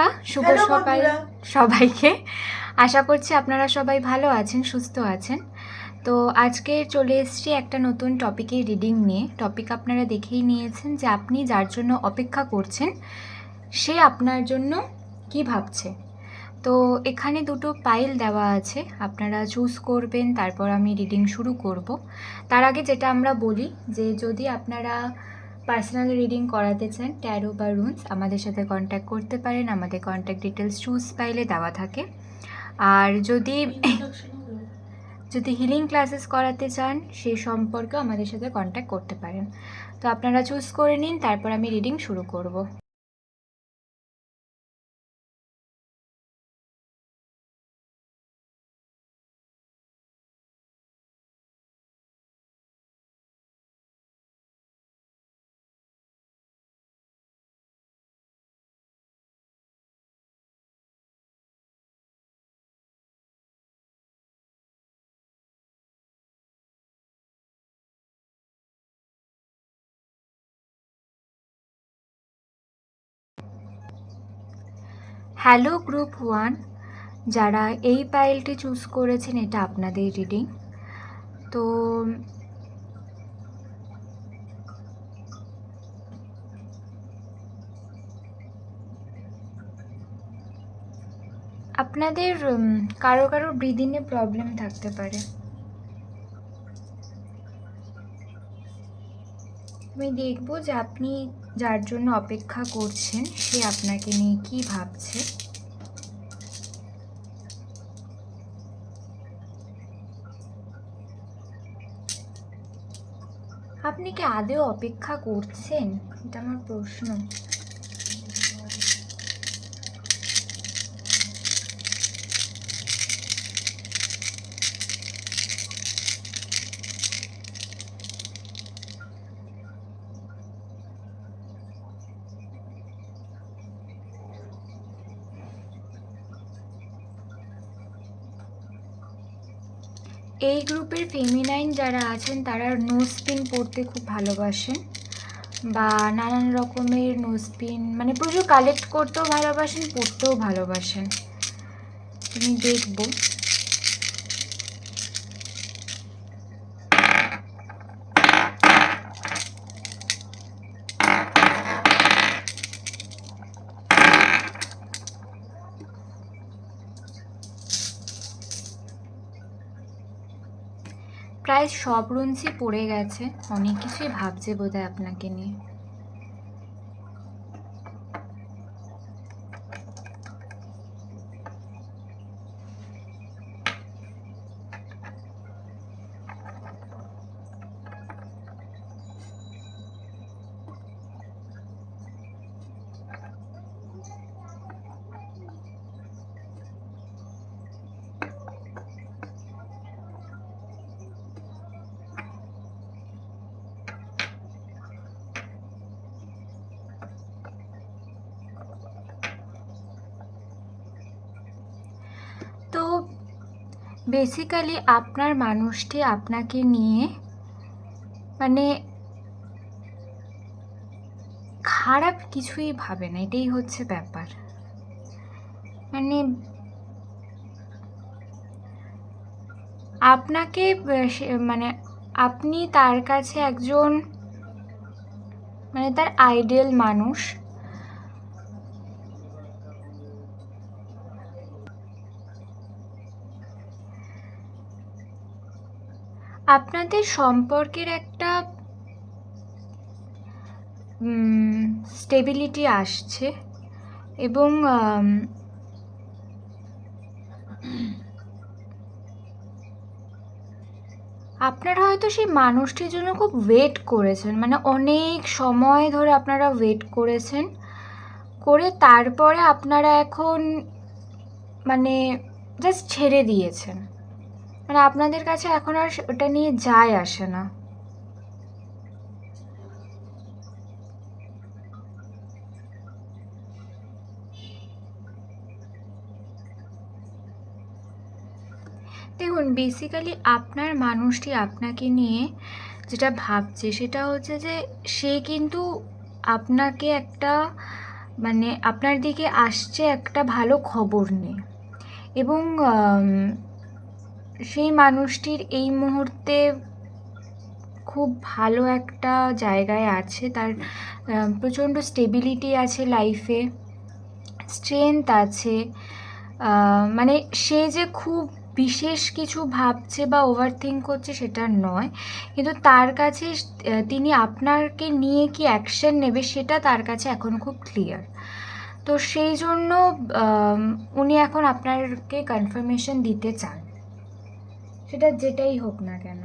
বন্ধুরা শুভ সকাল সবাইকে। আশা করছি আপনারা সবাই ভালো আছেন সুস্থ আছেন। তো আজকে চলে এসেছি একটা নতুন টপিকের রিডিং নিয়ে। টপিক আপনারা দেখেই নিয়েছেন যে আপনি যার জন্য অপেক্ষা করছেন সে আপনার জন্য কি ভাবছে। তো এখানে দুটো পাইল দেওয়া আছে আপনারা চুজ করবেন তারপর আমি রিডিং শুরু করব। তার আগে যেটা আমরা বলি যে যদি আপনারা পার্সোনাল রিডিং করাতে চান ট্যারো বা রুনস, আমাদের সাথে কন্ট্যাক্ট করতে পারেন। আমাদের কন্ট্যাক্ট ডিটেলস চুজ পাইলে দেওয়া থাকে। আর যদি যদি হিলিং ক্লাসেস করাতে চান, সে সম্পর্কেও আমাদের সাথে কন্ট্যাক্ট করতে পারেন। তো আপনারা চুজ করে নিন, তারপর আমি রিডিং শুরু করব। হ্যালো গ্রুপ ওয়ান যারা এই পাইলটি চুজ করেছেন, এটা আপনাদের রিডিং তো, আপনাদের কারও কারও ব্রিদিংয়ে প্রবলেম থাকতে পারে। আমি দেখব যে আপনি যার জন্য অপেক্ষা করছেন, সে আপনাকে নিয়ে কি ভাবছে। আপনি কি আদেও অপেক্ষা করছেন? এটা আমার প্রশ্ন। এই গ্রুপের ফেমিনাইন যারা আছেন, তারা নোজপিন পরতে খুব ভালোবাসেন বা নানান রকমের নোজপিন মানে প্রচুর কালেক্ট করতেও ভালোবাসেন পরতেও ভালোবাসেন। আমি দেখব। প্রায় সব রঞ্জি পড়ে গেছে। অনেক কিছুই ভাবছে বোধহয় আপনাকে নিয়ে তো বেসিক্যালি আপনার মানুষটি আপনাকে নিয়ে মানে খারাপ কিছুই ভাবে না, এটাই হচ্ছে ব্যাপার। মানে আপনাকে মানে আপনি তার কাছে একজন মানে তার আইডিয়াল মানুষ। আপনাদের সম্পর্কের একটা স্টেবিলিটি আসছে এবং আপনারা হয়তো সেই মানুষটির জন্য খুব ওয়েট করেছেন মানে অনেক সময় ধরে আপনারা ওয়েট করেছেন, করে তারপরে আপনারা এখন মানে জাস্ট ছেড়ে দিয়েছেন। মানে আপনাদের কাছে এখন আর ওটা নিয়ে যায় আসে না। দেখুন বেসিক্যালি আপনার মানুষটি আপনাকে নিয়ে যেটা ভাবছে সেটা হচ্ছে যে সে কিন্তু আপনাকে একটা মানে আপনার দিকে আসছে একটা ভালো খবর নিয়ে। এবং সেই মানুষটির এই মুহূর্তে খুব ভালো একটা জায়গায় আছে। তার প্রচণ্ড স্টেবিলিটি আছে লাইফে স্ট্রেংথ আছে মানে সে যে খুব বিশেষ কিছু ভাবছে বা ওভার থিঙ্ক করছে সেটা নয়। কিন্তু তার কাছে তিনি আপনাকে নিয়ে কি অ্যাকশন নেবে সেটা তার কাছে এখন খুব ক্লিয়ার তো সেই জন্য উনি এখন আপনাকে কনফার্মেশন দিতে চান। সেটা যেটাই হোক না কেন।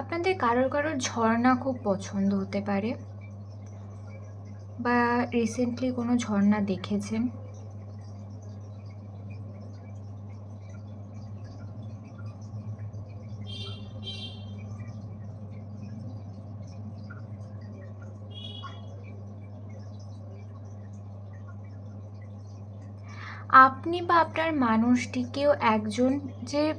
আপনাদের কারোর কারোর ঝর্ণা খুব পছন্দ হতে পারে বা রিসেন্টলি কোনো ঝর্ণা দেখেছেন? আপনি বা আপনার মানুষটিকেও একজন যে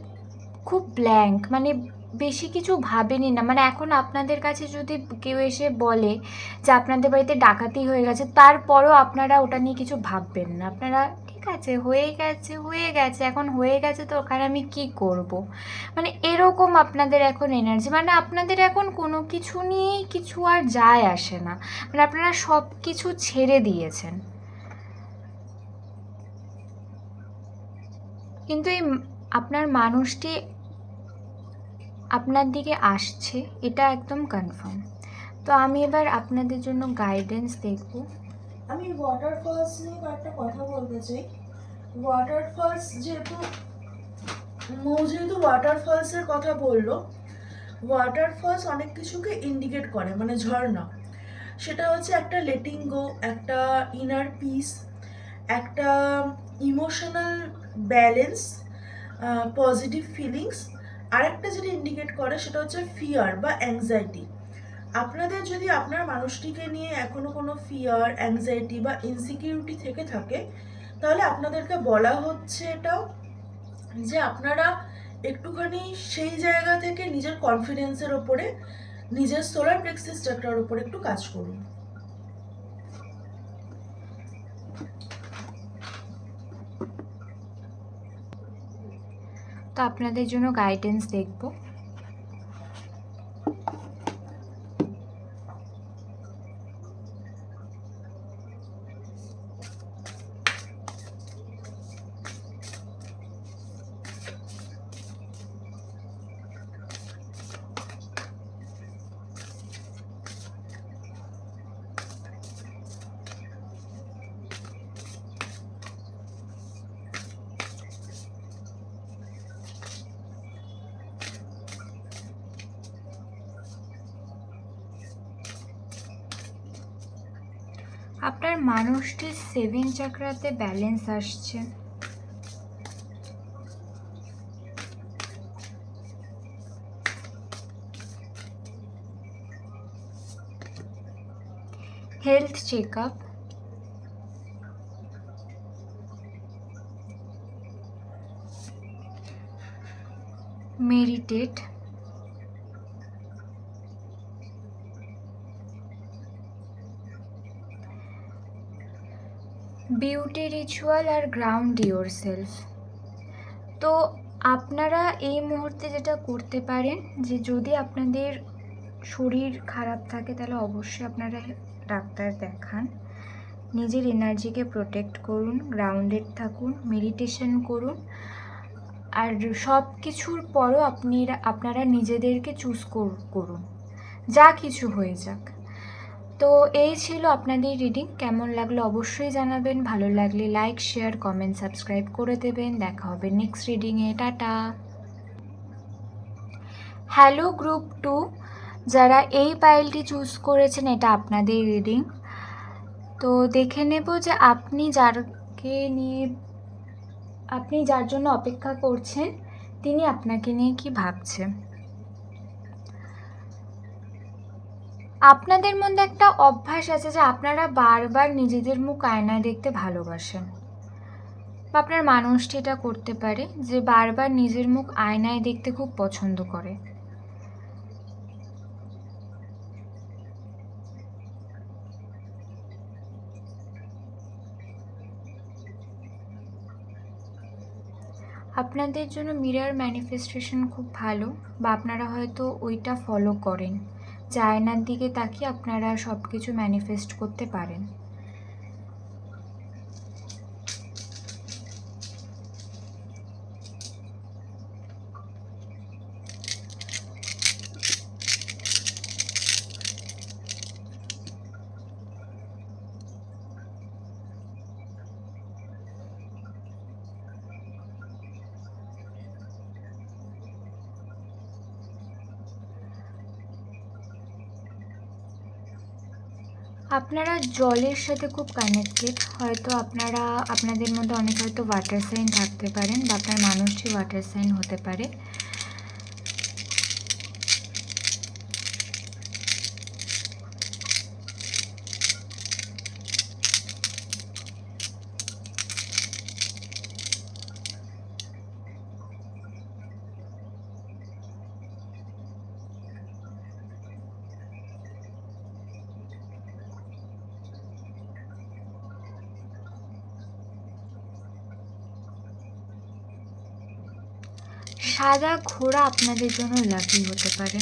খুব ব্ল্যাঙ্ক মানে বেশি কিছু ভাবেনি না। মানে এখন আপনাদের কাছে যদি কেউ এসে বলে যে আপনাদের বাড়িতে ডাকাতি হয়ে গেছে, তারপরও আপনারা ওটা নিয়ে কিছু ভাববেন না। আপনারা, ঠিক আছে, হয়ে গেছে হয়ে গেছে, এখন হয়ে গেছে তো ওখানে আমি কি করব। মানে এরকম আপনাদের এখন এনার্জি মানে আপনাদের এখন কোনো কিছু নিয়েই কিছু আর যায় আসে না। মানে আপনারা সব কিছু ছেড়ে দিয়েছেন। কিন্তু এই আপনার মানুষটি আপনার দিকে আসছে, এটা একদম কনফার্ম তো আমি এবার আপনাদের জন্য গাইডেন্স দেখব। আমি ওয়াটারফলস নিয়ে কয়েকটা কথা বলতে চাই। ওয়াটারফলস যেহেতু, মৌ যেহেতু ওয়াটারফলসের কথা বলল ওয়াটারফলস অনেক কিছুকে ইন্ডিকেট করে মানে ঝর্ণা। সেটা হচ্ছে একটা লেটিং গো একটা ইনার পিস একটা ইমোশনাল ব্যালেন্স পজিটিভ ফিলিংস আরেকটা যেটা ইন্ডিকেট করে সেটা হচ্ছে ফিয়ার বা অ্যাংজাইটি আপনাদের যদি আপনার মানুষটিকে নিয়ে এখনও কোনো ফিয়ার অ্যাংজাইটি বা ইনসিকিউরিটি থেকে থাকে, তাহলে আপনাদেরকে বলা হচ্ছে এটাও যে আপনারা একটুখানি সেই জায়গা থেকে নিজের কনফিডেন্সের ওপরে, নিজের সোলার প্লেক্সিস চাকরার উপরে একটু কাজ করুন। তো আপনাদের জন্য গাইডেন্স দেখব। আপনার মানুষটির সেভেন চাকরাতে ব্যালেন্স আসছে। Health check up meditate beauty ritual আর গ্রাউন্ড ইয়োর সেলফ। তো আপনারা এই মুহূর্তে যেটা করতে পারেন, যে যদি আপনাদের শরীর খারাপ থাকে, তাহলে অবশ্যই আপনারা ডাক্তার দেখান। নিজের এনার্জিকে প্রোটেক্ট করুন, গ্রাউন্ডেড থাকুন, মেডিটেশন করুন। আর সব কিছুর পরও আপনি আপনারা নিজেদেরকে চুজ করুন। যা কিছু হয়ে যাক। তো এই ছিল আপনাদের রিডিং কেমন লাগল অবশ্যই জানাবেন। ভালো লাগলে লাইক শেয়ার কমেন্ট সাবস্ক্রাইব করে দেবেন। দেখা হবে নেক্সট রিডিংয়ে টাটা। হ্যালো গ্রুপ টু যারা এই পাইলটি চুজ করেছেন, এটা আপনাদের রিডিং তো দেখে নেব যে আপনি যারকে নিয়ে, আপনি যার জন্য অপেক্ষা করছেন, তিনি আপনাকে নিয়ে কি ভাবছেন আপনাদের মধ্যে একটা অভ্যাস আছে যে আপনারা বারবার নিজেদের মুখ আয়নায় দেখতে ভালোবাসেন। বা আপনার মানুষটি এটা করতে পারে যে বারবার নিজের মুখ আয়নায় দেখতে খুব পছন্দ করে। আপনাদের জন্য মিরর ম্যানিফেস্টেশন খুব ভালো বা আপনারা হয়তো ওইটা ফলো করেন। যে আয়নার দিকে তাকিয়ে আপনারা সব কিছু ম্যানিফেস্ট করতে পারেন। আপনারা জলের সাথে খুব কানেক্টেড হয়তো আপনারা, আপনাদের মধ্যে অনেক হয়তো ওয়াটার সাইন থাকতে পারেন বা আপনার মানুষটি ওয়াটার সাইন হতে পারে। সাদা ঘোড়া আপনাদের জন্য লাকি হতে পারে।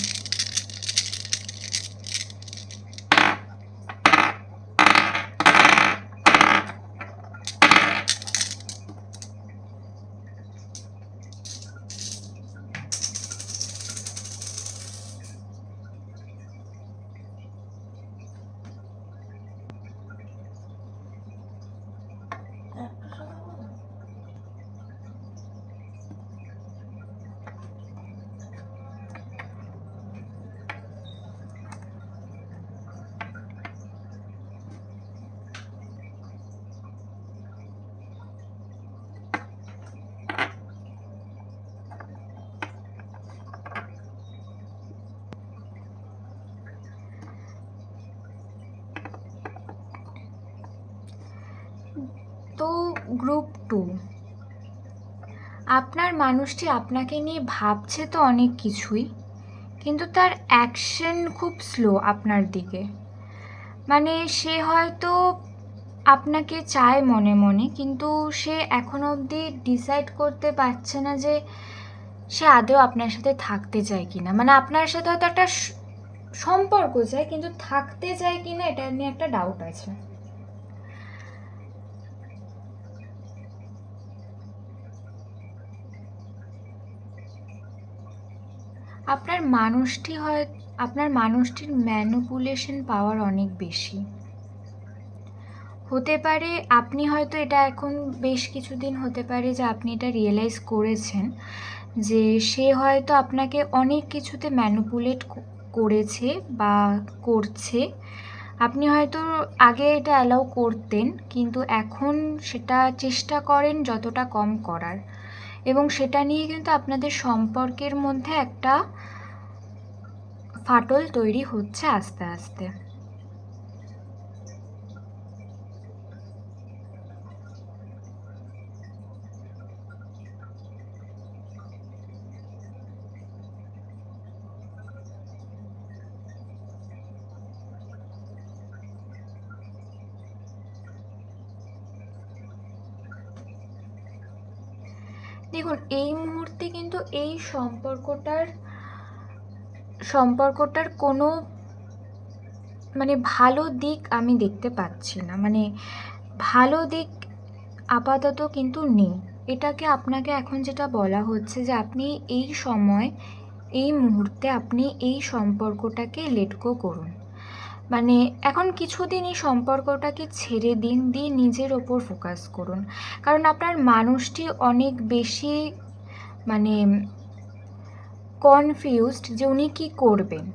Group two. আপনার মানুষটি আপনাকে নিয়ে ভাবছে তো অনেক কিছুই, কিন্তু তার অ্যাকশন খুব স্লো আপনার দিকে। মানে সে হয়তো আপনাকে চায় মনে মনে, কিন্তু সে এখনও অবধি ডিসাইড করতে পারছে না যে সে আদৌ আপনার সাথে থাকতে চায় কি না মানে আপনার সাথে হয়তো একটা সম্পর্ক চায় কিন্তু থাকতে চায় কি না এটা নিয়ে একটা ডাউট আছে। আপনার মানুষটি হয়, আপনার মানুষটির ম্যানুপুলেশন পাওয়ার অনেক বেশি। হতে পারে আপনি হয়তো এটা এখন বেশ কিছুদিন হতে পারে যে আপনি এটা রিয়েলাইজ করেছেন যে সে হয়তো আপনাকে অনেক কিছুতে ম্যানুপুলেট করেছে বা করছে। আপনি হয়তো আগে এটা অ্যালাউ করতেন, কিন্তু এখন সেটা চেষ্টা করেন যতটা কম করার। এবং সেটা নিয়ে কিন্তু আপনাদের সম্পর্কের মধ্যে একটা ফাটল তৈরি হচ্ছে আস্তে আস্তে। দেখুন, এই মুহূর্তে কিন্তু এই সম্পর্কটার সম্পর্কটার কোনো মানে ভালো দিক আমি দেখতে পাচ্ছি না। মানে ভালো দিক আপাতত কিন্তু নেই। এটাকে আপনাকে এখন যেটা বলা হচ্ছে যে আপনি এই সময়, এই মুহূর্তে আপনি এই সম্পর্কটাকে লেট গো করুন। মানে এখন কিছুদিন এই সম্পর্কটাকে ছেড়ে দিন, দিয়ে নিজের ওপর ফোকাস করুন। কারণ আপনার মানুষটি অনেক বেশি মানে কনফিউজড যে উনি কী করবেন।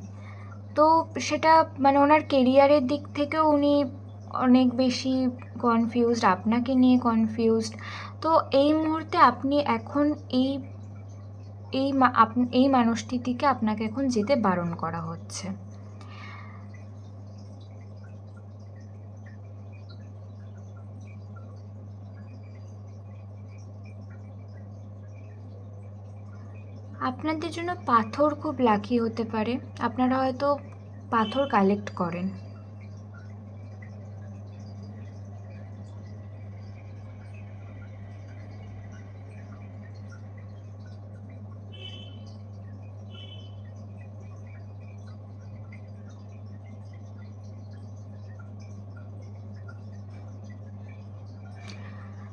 তো সেটা মানে ওনার কেরিয়ারের দিক থেকেও উনি অনেক বেশি কনফিউজড আপনাকে নিয়ে কনফিউজড তো এই মুহূর্তে আপনি এখন এই এই এই মানুষটি থেকে আপনাকে এখন যেতে বারণ করা হচ্ছে। আপনাদের জন্য পাথর খুব লাকি হতে পারে। আপনারা হয়তো পাথর কালেক্ট করেন।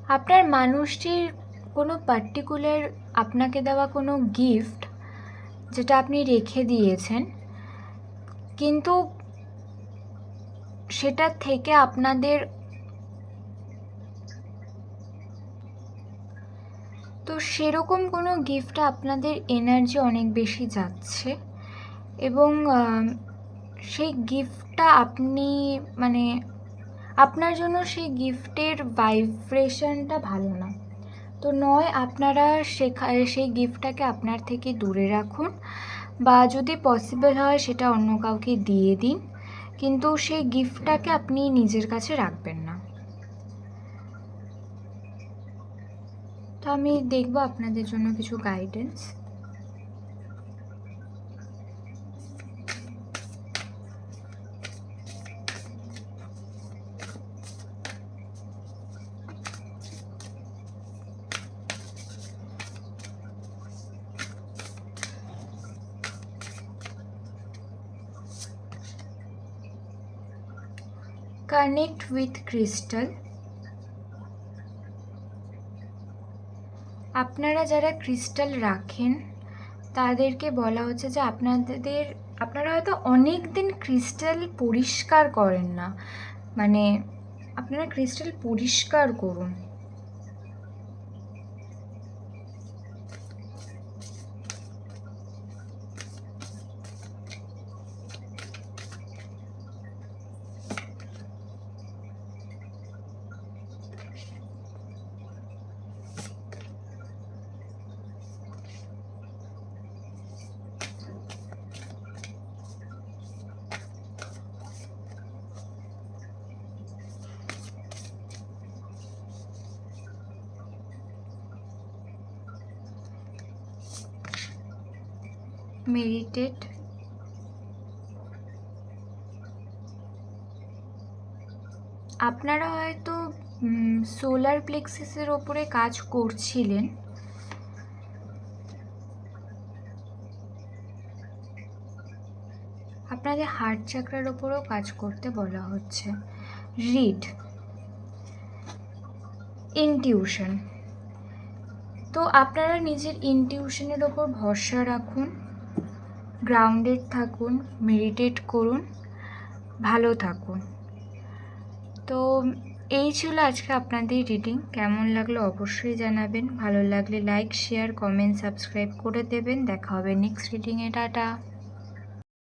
আপনার মানুষটির কোনো পার্টিকুলার আপনাকে দেওয়া কোনো গিফট যেটা আপনি রেখে দিয়েছেন, কিন্তু সেটার থেকে আপনাদের তো সেরকম কোনো গিফটে আপনাদের এনার্জি অনেক বেশি যাচ্ছে এবং সেই গিফটটা আপনি মানে আপনার জন্য সেই গিফটের ভাইব্রেশনটা ভালো না। তো নয়, আপনারা শেখা, সেই গিফটটাকে আপনার থেকে দূরে রাখুন বা যদি পসিবল হয় সেটা অন্য কাউকে দিয়ে দিন। কিন্তু সেই গিফটটাকে আপনি নিজের কাছে রাখবেন না। তো আমি দেখব আপনাদের জন্য কিছু গাইডেন্স কানেক্ট উইথ ক্রিস্টাল আপনারা যারা ক্রিস্টাল রাখেন, তাদেরকে বলা হচ্ছে যে আপনাদের, আপনারা হয়তো অনেক দিন ক্রিস্টাল পরিষ্কার করেন না। মানে আপনারা ক্রিস্টাল পরিষ্কার করুন। মেডিটেট আপনারা হয়তো সোলার প্লেক্সিসের ওপরে কাজ করছিলেন। আপনাদের হার্ট চাকরার ওপরেও কাজ করতে বলা হচ্ছে। Read intuition. তো আপনারা নিজের ইনটিউশনের ওপর ভরসা রাখুন। গ্রাউন্ডেড থাকুন মেডিটেট করুন, ভালো থাকুন। তো এই ছিল আজকে আপনাদের রিডিং কেমন লাগল অবশ্যই জানাবেন। ভালো লাগলে লাইক শেয়ার কমেন্ট সাবস্ক্রাইব করে দেবেন। দেখা হবে নেক্সট রিডিংয়ে টাটা।